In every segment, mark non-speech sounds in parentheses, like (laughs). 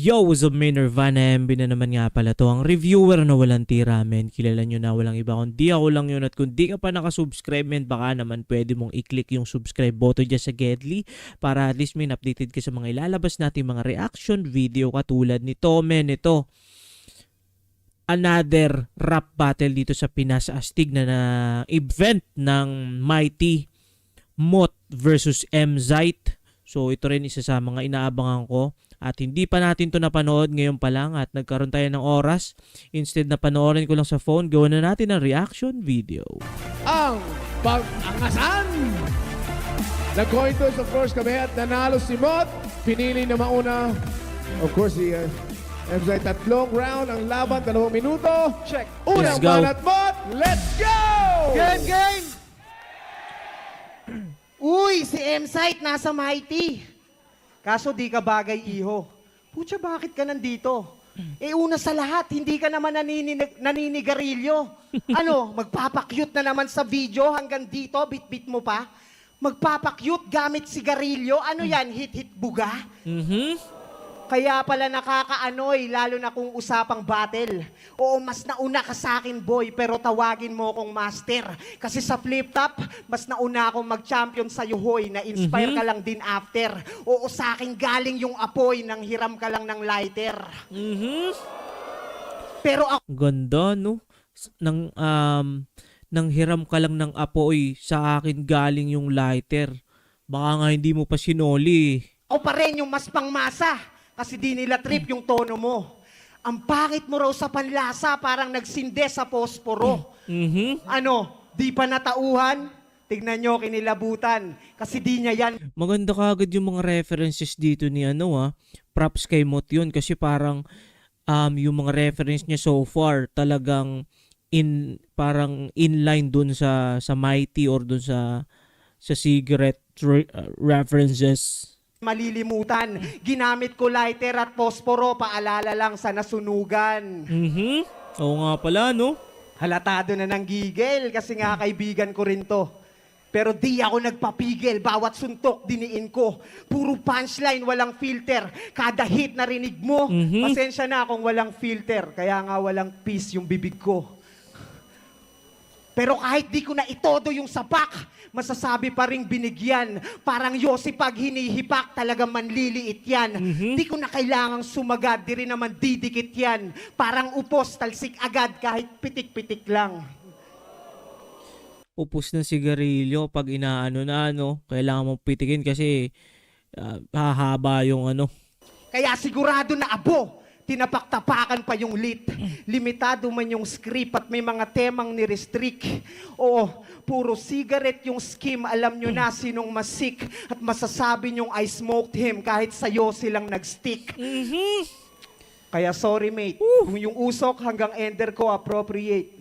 Yo, what's up, may Nirvana MB na naman nga pala to. Ang reviewer na walang tira, men. Kilala nyo na walang iba. Kung di ako lang yun at kung di ka pa nakasubscribe, men, baka naman pwede mong i-click yung subscribe button dyan sa Gedly para at least may updated ka sa mga ilalabas nating mga reaction video katulad nito, men. Ito, another rap battle dito sa Pinas Astig na, na event ng Mighty Mot versus M. Zite. So ito rin isa sa mga inaabangan ko at hindi pa natin to napanood ngayon pa lang at nagkaroon tayo ng oras. Instead na panoorin ko lang sa phone, gawin na natin ng reaction video. ang pag-angasan. The coin toss, of course, kami at nanalo si Mot. Pinili na mauna, of course, si uh, MZ tatlong round ang laban, dalawang minuto. Check. Unang Let's go. banat, Mot. Let's go! Game, game! Uy, si M-Site nasa Mighty. Kaso di ka bagay, iho. Pucha, bakit ka nandito? Eh una sa lahat, hindi ka naman naninig, naninigarilyo. (laughs) Ano, magpapakyut na naman sa video hanggang dito, bit-bit mo pa? Magpapakyut gamit sigarilyo? Ano yan, hit-hit buga? Mhm. Kaya pala nakakaanoy, lalo na kung usapang battle. Oo, mas nauna ka sa akin, boy, pero tawagin mo akong master. Kasi sa flip-top, mas nauna akong mag-champion sa hoy, na-inspire ka lang din after. Oo, sa akin galing yung apoy, nang hiram ka lang ng lighter. Mhm. Pero ako, Ganda, no? Nang, um, nang hiram ka lang ng apoy, sa akin galing yung lighter. Baka nga hindi mo pa sinoli. ako pa rin yung mas pangmasa. Kasi di nila trip yung tono mo. Ang pangit mo raw sa panlasa, parang nagsinde sa posporo. Mhm. Ano, di pa natauhan? Tignan nyo, kinilabutan. Kasi di niya yan Maganda kagad yung mga references dito ni ano ah. Props kay Mot yun kasi parang um, yung mga reference niya so far talagang in parang inline dun sa sa Mighty or dun sa sa cigarette re- uh, references. Malilimutan. Ginamit ko lighter at posporo, paalala lang sa nasunugan. Mhm. Oo nga pala no. Halatado na ng gigil kasi nga kaibigan ko rin to. Pero di ako nagpapigil, bawat suntok diniin ko. Puro punchline, walang filter. Kada hit narinig mo, Mhm. pasensya na kung walang filter. Kaya nga walang peace yung bibig ko. Pero kahit di ko na itodo yung sapak, masasabi pa rin binigyan. Parang Yossi pag hinihipak, talaga manliliit yan. Di ko na kailangang sumagad, di rin naman didikit yan. Parang upos, talsik agad kahit pitik-pitik lang. Upos ng sigarilyo pag inaano na ano, kailangan mong pitikin kasi ah, hahaba yung ano. Kaya sigurado na abo, tinapaktapakan pa yung lit. Limitado man yung script at may mga temang ni-restrict. Oo, puro cigarette yung scheme, alam nyo na sinong masik. At masasabi nyong I smoked him kahit sa'yo silang nag-stick. Kaya sorry mate, kung yung usok hanggang ender ko appropriate.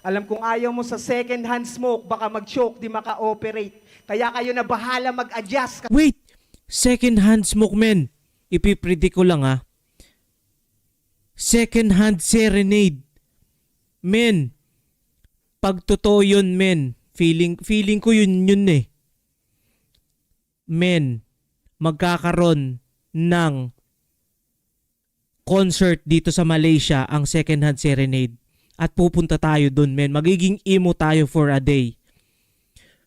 Alam kong ayaw mo sa second hand smoke, baka mag-choke, di maka-operate. Kaya kayo na bahala mag-adjust. Wait! Second hand smoke men. Ipipredict ko lang ha. Second hand serenade. Men. Pag totoo yun men. Feeling, feeling ko yun yun eh. Men. Magkakaroon ng concert dito sa Malaysia ang second hand serenade. At pupunta tayo dun men. Magiging emo tayo for a day.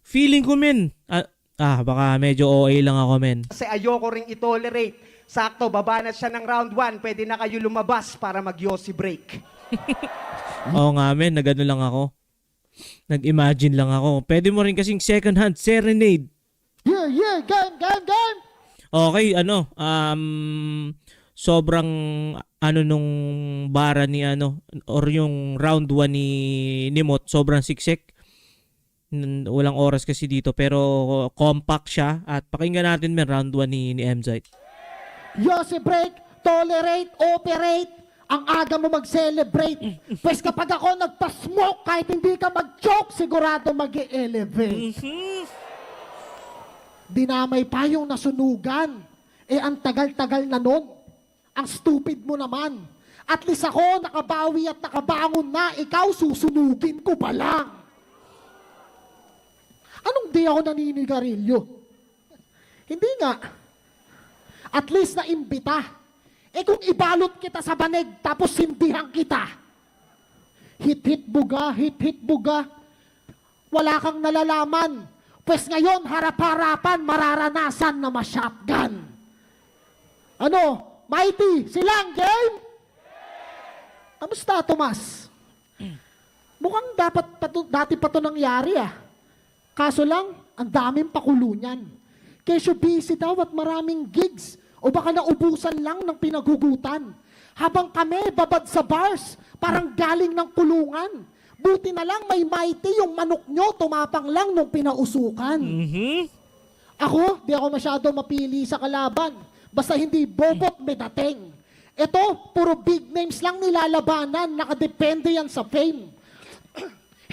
Feeling ko men. Ah, ah baka medyo OA lang ako men. Kasi ayoko ring itolerate. Sakto, baba na siya ng round 1. Pwede na kayo lumabas para mag-yossi break. (laughs) Oo nga men, nagano lang ako. Nag-imagine lang ako. Pwede mo rin kasing second hand serenade. Yeah, yeah, game, game, game! Okay, ano, um, sobrang ano nung bara ni ano, or yung round 1 ni, ni Mot, sobrang siksik. Walang oras kasi dito, pero compact siya. At pakinggan natin men, round 1 ni, ni MZ. Yossi break, tolerate, operate, ang aga mo mag-celebrate. Pwes kapag ako nagpa-smoke, kahit hindi ka mag-choke, sigurado mag elevate Dinamay pa yung nasunugan. Eh, ang tagal-tagal na nun. Ang stupid mo naman. At least ako, nakabawi at nakabangon na, ikaw susunugin ko pa lang. Anong di ako naninigarilyo? Hindi nga. At least na imbita. Eh kung ibalot kita sa banig, tapos sindihan kita. Hit-hit buga, hit-hit buga. Wala kang nalalaman. Pues ngayon, harap-harapan, mararanasan na ma-shotgun. Ano? Mighty, silang game? Kamusta, Tomas? Mukhang dapat pa dati pa to nangyari ah. Kaso lang, ang daming pakulo niyan. Kesyo busy daw at maraming gigs. O baka naubusan lang ng pinagugutan. Habang kami babad sa bars, parang galing ng kulungan. Buti na lang may mighty yung manok nyo, tumapang lang nung pinausukan. Mhm. Ako, di ako masyado mapili sa kalaban. Basta hindi bobot may dating. Ito, puro big names lang nilalabanan. Nakadepende yan sa fame.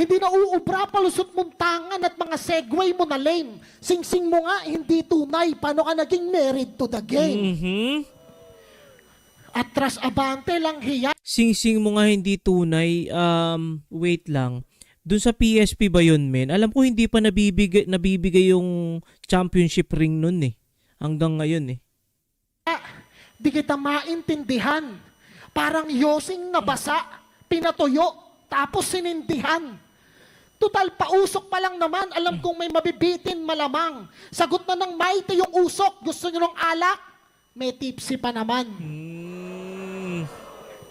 Hindi na uubra palusot mong tangan at mga segway mo na lame. Sing-sing mo nga, hindi tunay. Paano ka naging married to the game? Mhm. Atras abante lang hiya. Sing-sing mo nga hindi tunay. Um, wait lang. Doon sa PSP ba yun, men? Alam ko hindi pa nabibigay, nabibigay yung championship ring nun eh. Hanggang ngayon eh. Di kita maintindihan. Parang yosing na basa, pinatuyo, tapos sinindihan. Tutal, pausok pa lang naman, alam kong may mabibitin malamang. Sagot na ng mighty yung usok, gusto nyo ng alak? May tipsy pa naman. Mm.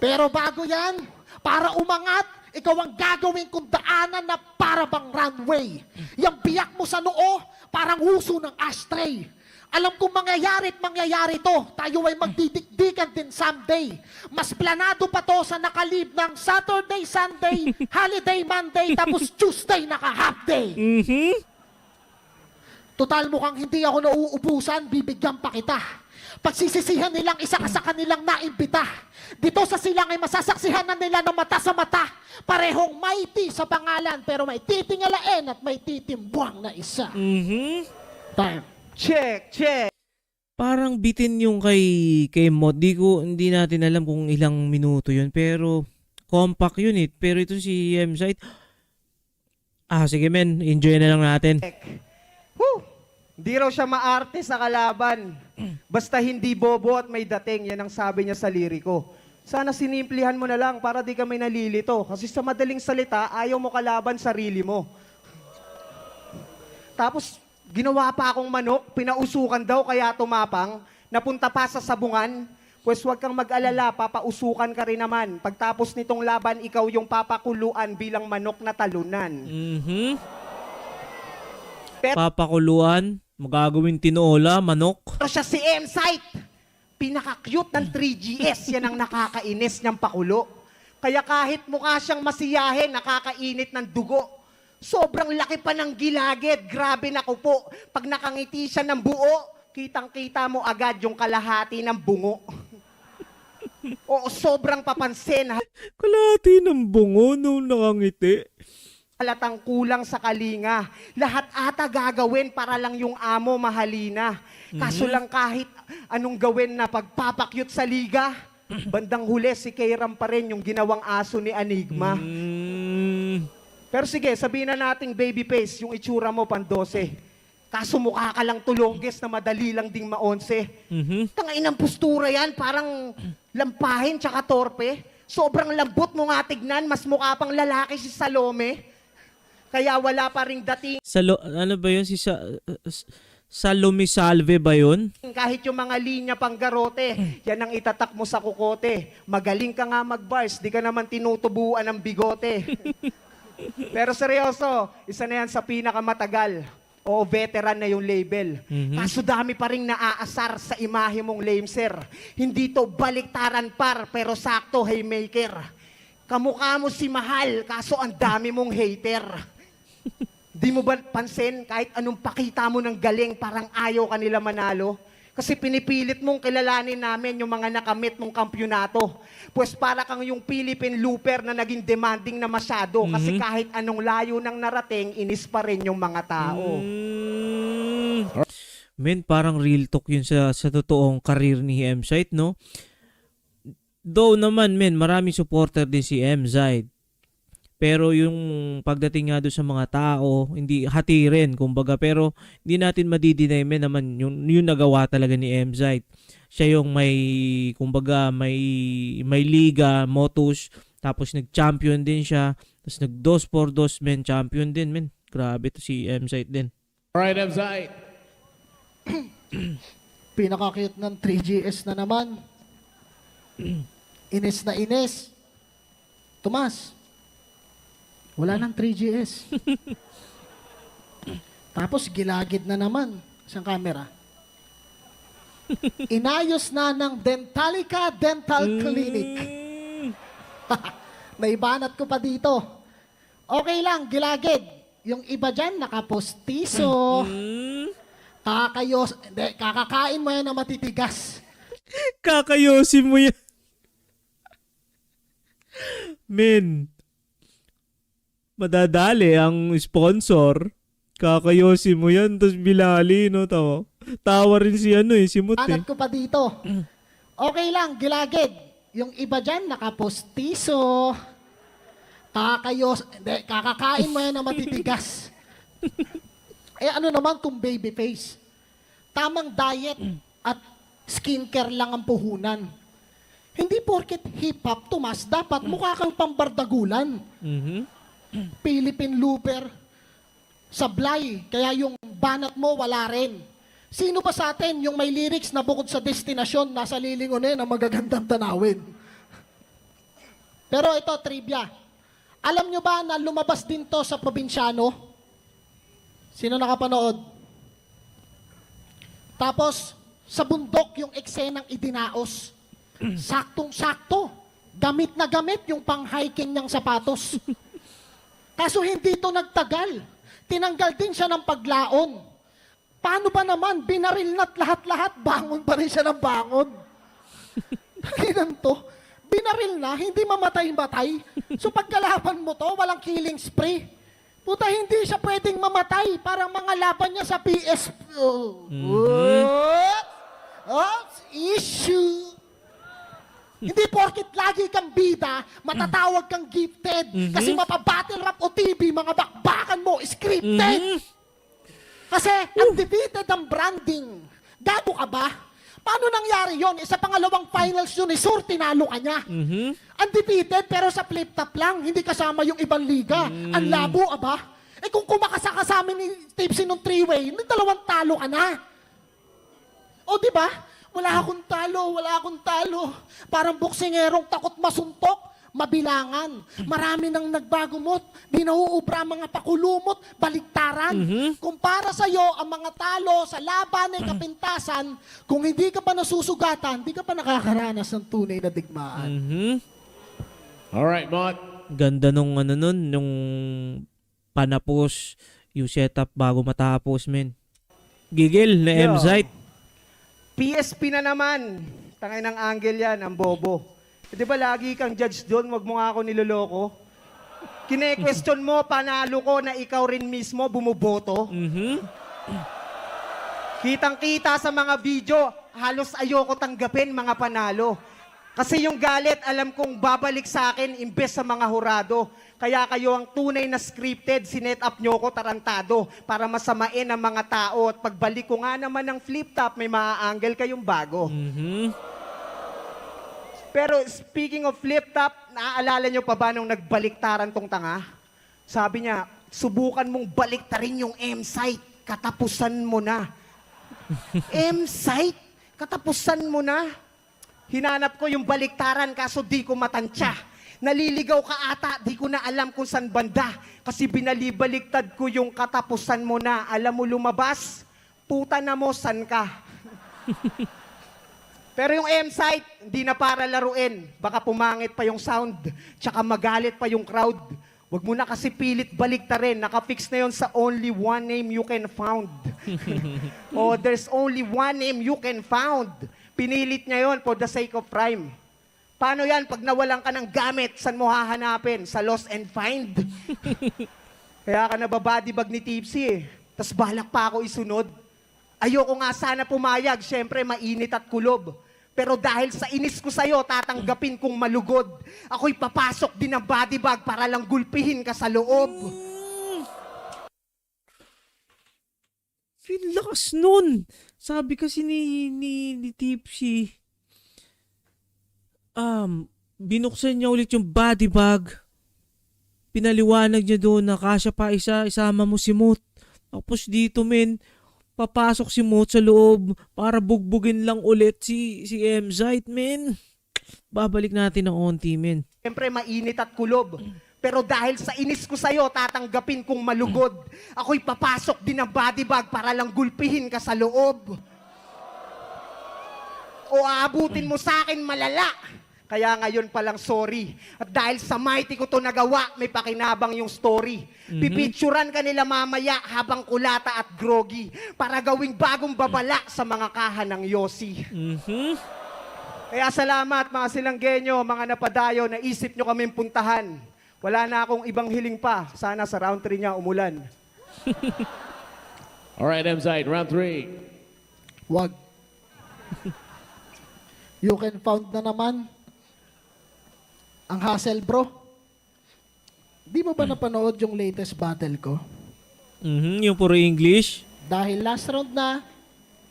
Pero bago yan, para umangat, ikaw ang gagawin kong daanan na para bang runway. Yung biyak mo sa noo, parang uso ng ashtray. Alam kong mangyayari at mangyayari to. Tayo ay magdidikdikan din someday. Mas planado pa to sa nakalib ng Saturday, Sunday, (laughs) Holiday, Monday, tapos Tuesday naka-half day. Mhm. Total mukhang hindi ako nauubusan, bibigyan pa kita. Pagsisisihan nilang isa ka sa kanilang naimbita. Dito sa silang ay masasaksihan na nila ng mata sa mata. Parehong mighty sa pangalan, pero may titingalain at may titimbuang na isa. Mhm. Time. Check, check. Parang bitin yung kay kay Mod. Di ko hindi natin alam kung ilang minuto yun pero compact yun eh. Pero ito si M Site Ah, sige men, enjoy na lang natin. Whew! Di raw siya maarte sa kalaban. (clears throat) Basta hindi bobo at may dating. Yan ang sabi niya sa liriko. Sana sinimplihan mo na lang para di ka may nalilito. Kasi sa madaling salita, ayaw mo kalaban sarili mo. Tapos, ginawa pa akong manok, pinausukan daw kaya tumapang, napunta pa sa sabungan, pues huwag kang mag-alala, papausukan ka rin naman. Pagtapos nitong laban, ikaw yung papakuluan bilang manok na talunan. Mhm. Pet- Papakuluan, magagawin tinola, manok. Pero siya si M-Site. Pinaka-cute ng 3GS. Yan ang nakakainis niyang pakulo. Kaya kahit mukha siyang masiyahin, nakakainit ng dugo. Sobrang laki pa ng gilagid. Grabe na po. Pag nakangiti siya ng buo, kitang-kita mo agad yung kalahati ng bungo. (laughs) Oo, sobrang papansin. Kalahati ng bungo nung nakangiti. halatang kulang sa kalinga. Lahat ata gagawin para lang yung amo mahalina. Kaso lang kahit anong gawin na pagpapakyut sa liga, (clears throat) bandang huli si Kairam pa rin yung ginawang aso ni Enigma. Mm. Pero sige, sabihin na nating baby face, yung itsura mo pan 12. Kaso mukha ka lang tulongges na madali lang ding maonse. Mhm. Tangay ng postura yan, parang lampahin tsaka torpe. Sobrang lambot mo nga tignan, mas mukha pang lalaki si Salome. Kaya wala pa ring dating Sa ano ba yun si sa Salome Salve ba yun? kahit yung mga linya pang garote, yan ang itatak mo sa kukote. Magaling ka nga mag-bars, di ka naman tinutubuan ng bigote. (laughs) Pero seryoso, isa na yan sa pinakamatagal. O veteran na yung label. Kaso dami pa rin naaasar sa imahe mong lame sir. Hindi to baliktaran par, pero sakto haymaker. Kamukha mo si Mahal, kaso ang dami mong hater. Di mo ba pansin, kahit anong pakita mo ng galing, parang ayaw ka nila manalo? Kasi pinipilit mong kilalanin namin yung mga nakamit mong kampyonato. Pues para kang yung Philippine Looper na naging demanding na masyado. Kasi kahit anong layo ng narating, inis pa rin yung mga tao. Mm. Men, parang real talk yun sa, sa totoong karir ni M-Site, no? Though naman, men, maraming supporter din si M-Site. Pero yung pagdating nga doon sa mga tao, hindi hati rin, kumbaga. Pero hindi natin madidinay men naman yung, yung nagawa talaga ni M-Site. siya yung may kumbaga may may liga, Motus, tapos nag-champion din siya, tapos nag dos por dos men champion din men. Grabe to si M-Site din. Alright, M-Site. (clears throat) Pinaka-cute ng 3GS na naman. (clears throat) Ines na ines. Tomas, wala nang 3GS. (laughs) Tapos gilagid na naman sa camera. (laughs) Inayos na ng Dentalica Dental Clinic. (laughs) Naibanat ko pa dito. Okay lang, gilagid. Yung iba dyan, nakapostiso. Hmm? Kakayos, hindi, kakakain mo yan na matitigas. Kakayosin mo yan. Men, madadali ang sponsor. Kakayosin mo yan, tapos bilali, no? Tawa. Tawa rin si ano eh, si Mut eh. Ko pa dito. Okay lang, gilagid. Yung iba dyan, nakapostiso. Kakayos, hindi, kakakain mo yan na matitigas. (laughs) eh ano naman kung baby face? Tamang diet at skincare lang ang puhunan. Hindi porket hip-hop, Tomas, dapat mukha kang pambardagulan. Mhm. (clears throat) Philippine Looper, sablay, kaya yung banat mo wala rin. Sino pa sa atin yung may lyrics na bukod sa destinasyon, nasa lilingon eh, na magagandang tanawin? (laughs) Pero ito, trivia. Alam nyo ba na lumabas din to sa probinsyano? Sino nakapanood? Tapos, sa bundok yung eksenang idinaos. (clears throat) Saktong-sakto. Gamit na gamit yung pang-hiking niyang sapatos. (laughs) Kaso hindi ito nagtagal. Tinanggal din siya ng paglaon. Paano ba naman? Binaril na't lahat-lahat, bangon pa rin siya ng bangon. (laughs) Takinan to. Binaril na, hindi mamatay-matay. So pagkalaban mo to, walang killing spree. Puta, hindi siya pwedeng mamatay. Parang mga laban niya sa PS. Oh, what? Oh, issue. Hindi porkit lagi kang bida, matatawag kang gifted. Kasi mapabattle rap o TV, mga bakbakan mo, scripted. Kasi undefeated ang branding. Gago ka ba? Paano nangyari yon? Isa pangalawang finals yun, eh, sur, tinalo ka niya. Mhm. Undefeated, pero sa flip-top lang, hindi kasama yung ibang liga. Ang labo, aba. Eh kung kumakasa ka sa amin ni Tipsy nung three-way, nung dalawang talo ka na. O di ba? Wala akong talo, wala akong talo. Parang boksingerong takot masuntok, mabilangan. Marami nang nagbagumot, di nauubra mga pakulumot, baliktaran. Kumpara sa'yo, ang mga talo sa laban ay kapintasan, kung hindi ka pa nasusugatan, di ka pa nakakaranas ng tunay na digmaan. Mhm. Alright, Mott. Ganda nung ano nun, nung panapos, yung setup bago matapos, men. Gigil na Yo. M-Site. PSP na naman. Tangay ng angle yan, ang bobo. Eh, Di ba lagi kang judge doon, wag mo nga ako niloloko? Kine-question mo, panalo ko na ikaw rin mismo bumuboto. Mhm. Kitang-kita sa mga video, halos ayoko tanggapin mga panalo. Kasi yung galit, alam kong babalik sa akin imbes sa mga hurado. Kaya kayo ang tunay na scripted, sinet up nyo ko tarantado para masamain ang mga tao. At pagbalik ko nga naman ng flip-top, may maa-angle kayong bago. Mhm. Pero speaking of flip-top, naaalala nyo pa ba nung nagbaliktaran tong tanga? Sabi niya, subukan mong baliktarin yung M-site. Katapusan mo na. (laughs) M-site? Katapusan mo na. Hinanap ko yung baliktaran kaso di ko matansya. Naliligaw ka ata, di ko na alam kung saan banda. Kasi binalibaliktad ko yung katapusan mo na. Alam mo lumabas, puta na mo, san ka? (laughs) Pero yung M-site, hindi na para laruin. Baka pumangit pa yung sound, tsaka magalit pa yung crowd. Huwag mo na kasi pilit balik rin. Nakafix na yon sa only one name you can found. (laughs) oh, there's only one name you can found. Pinilit niya yon for the sake of crime. Paano yan? Pag nawalan ka ng gamit, saan mo hahanapin? Sa lost and find? (laughs) Kaya ka nababody bag ni Tipsy eh. Tapos balak pa ako isunod. Ayoko nga sana pumayag, syempre mainit at kulob. Pero dahil sa inis ko sa'yo, tatanggapin kong malugod. Ako'y papasok din ng body bag para lang gulpihin ka sa loob. Yung lakas nun. Sabi kasi ni, ni, ni Tipsy, um, binuksan niya ulit yung body bag. Pinaliwanag niya doon na kasya pa isa, isama mo si Moot. Tapos dito men, papasok si Moot sa loob para bugbugin lang ulit si, si Emzite men. Babalik natin ng onti men. Siyempre, mainit at kulob. Pero dahil sa inis ko sa'yo, tatanggapin kong malugod. Ako'y papasok din ng body bag para lang gulpihin ka sa loob. O aabutin mo sa akin malala. Kaya ngayon palang sorry. At dahil sa mighty ko to nagawa, may pakinabang yung story. Pipicturan ka nila mamaya habang kulata at groggy para gawing bagong babala sa mga kaha ng Yossi. Mhm. Kaya salamat mga silanggenyo, mga napadayo, naisip nyo kaming puntahan. Wala na akong ibang hiling pa. Sana sa round 3 niya umulan. (laughs) All right, Emzite, round three. Wag. you can found na naman ang hassle, bro. Di mo ba napanood yung latest battle ko? Mhm, yung puro English. Dahil last round na,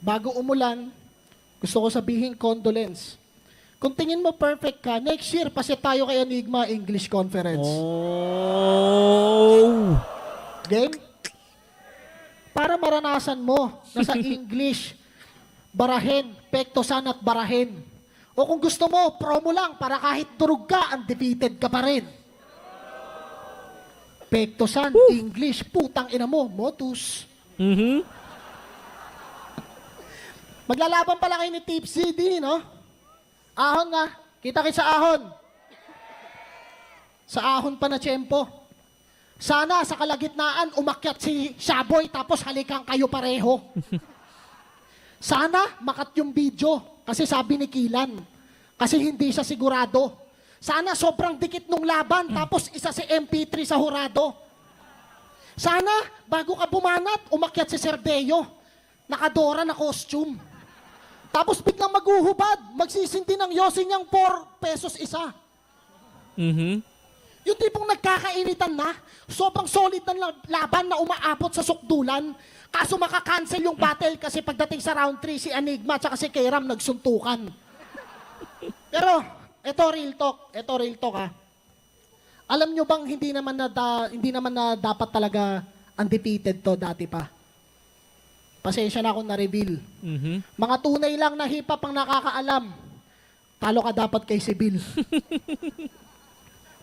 bago umulan, gusto ko sabihin condolence. Kung tingin mo perfect ka, next year, pasi tayo kay Enigma English Conference. Oh. Game? Para maranasan mo na sa (laughs) English, barahin, pektosan at barahin. O kung gusto mo, promo lang para kahit durug ka, undefeated ka pa rin. Pektosan, English, putang ina mo, motus. Mhm. Maglalaban pala kayo ni Tipsy, di, no? Ahon nga. Kita kita sa ahon. Sa ahon pa na tiyempo. Sana sa kalagitnaan umakyat si Shaboy tapos halikan kayo pareho. Sana makat yung video kasi sabi ni Kilan. Kasi hindi siya sigurado. Sana sobrang dikit nung laban tapos isa si MP3 sa hurado. Sana bago ka bumanat umakyat si Serdeo. Nakadora na costume. Tapos biglang maghuhubad, magsisindi ng yosi niyang 4 pesos isa. Mhm. Yung tipong nagkakainitan na, sobrang solid ng la- laban na umaabot sa sukdulan. Kaso makakancel yung battle kasi pagdating sa round 3, si Enigma at si Kairam nagsuntukan. Pero, eto real talk, eto real talk ha. Alam nyo bang hindi naman na, da- hindi naman na dapat talaga undefeated to dati pa? Pasensya na akong na-reveal. Mhm. Mga tunay lang na hip-hop ang nakakaalam. Talo ka dapat kay Sibil. (laughs)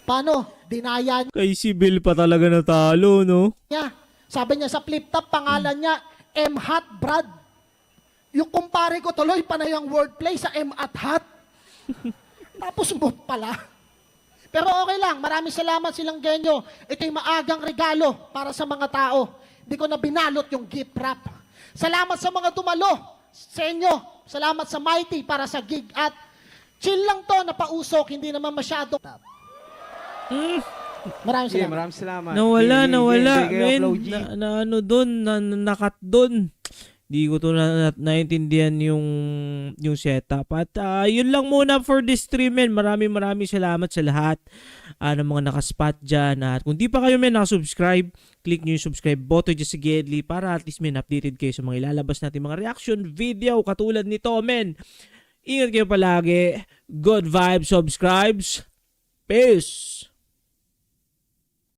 Paano? Dinaya Kay si Bill pa talaga natalo, no? niya. Sabi niya sa flip top, pangalan niya, M. Hot Brad. Yung kumpare ko tuloy pa na yung wordplay sa M at Hot. (laughs) Tapos mo pala. Pero okay lang, maraming salamat silang genyo. Ito'y maagang regalo para sa mga tao. Hindi ko na binalot yung gift wrap. Salamat sa mga dumalo sa inyo. Salamat sa Mighty para sa gig at chill lang to, napausok, hindi naman masyado. Maraming Sige, salamat. maraming salamat. Nawala, nawala, G. Na, na ano doon, na, na, nakat doon. Di ko to na, na, naintindihan yung yung setup. At ah, yun lang muna for this stream, men. Maraming maraming salamat sa lahat ah, ng mga nakaspot dyan. At kung di pa kayo, men, nakasubscribe, click nyo yung subscribe button dyan sa para at least, men, updated kayo sa mga ilalabas natin mga reaction video katulad nito, men. Ingat kayo palagi. Good vibes, subscribes. Peace!